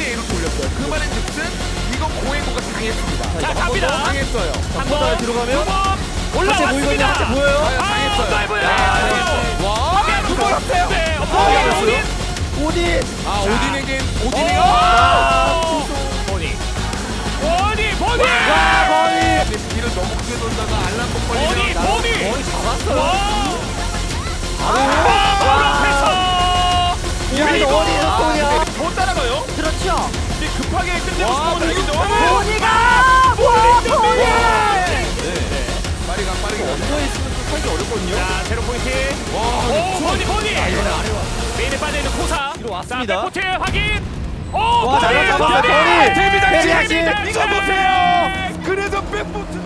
말인 즉슨 이건 고행고가 당했습니다. 자, 갑니다. 당했어요. 한번 뒤로 가면 올라왔습니다. 같이 보여요. 아, 당했어요. 넓어요. 네, 당했어요. 와, 두번 없어요. 네, 아, 어, 오딘. 오딘. 아, 오! 보니. 와 거의. 근데 뒤를 너무 크게 돌다가 보니, 걸리면 나- 보니. 거의 잡았어요. 아, 급하게 끝내고 너무 보니가 와 보니. 빠르게 빠르게 엉덩이 있으면 좀 살기 어렵거든요. 자, 제로 포인트. 와, 오, 보니, 보니. 메인에 빠져있는 코사. 뒤로 왔습니다. 자, 백코트 확인. 오, 와, 보니, 잘 잡았어요, 보니. 베리아치. 재미다, 이거 보세요. 그래서 백포트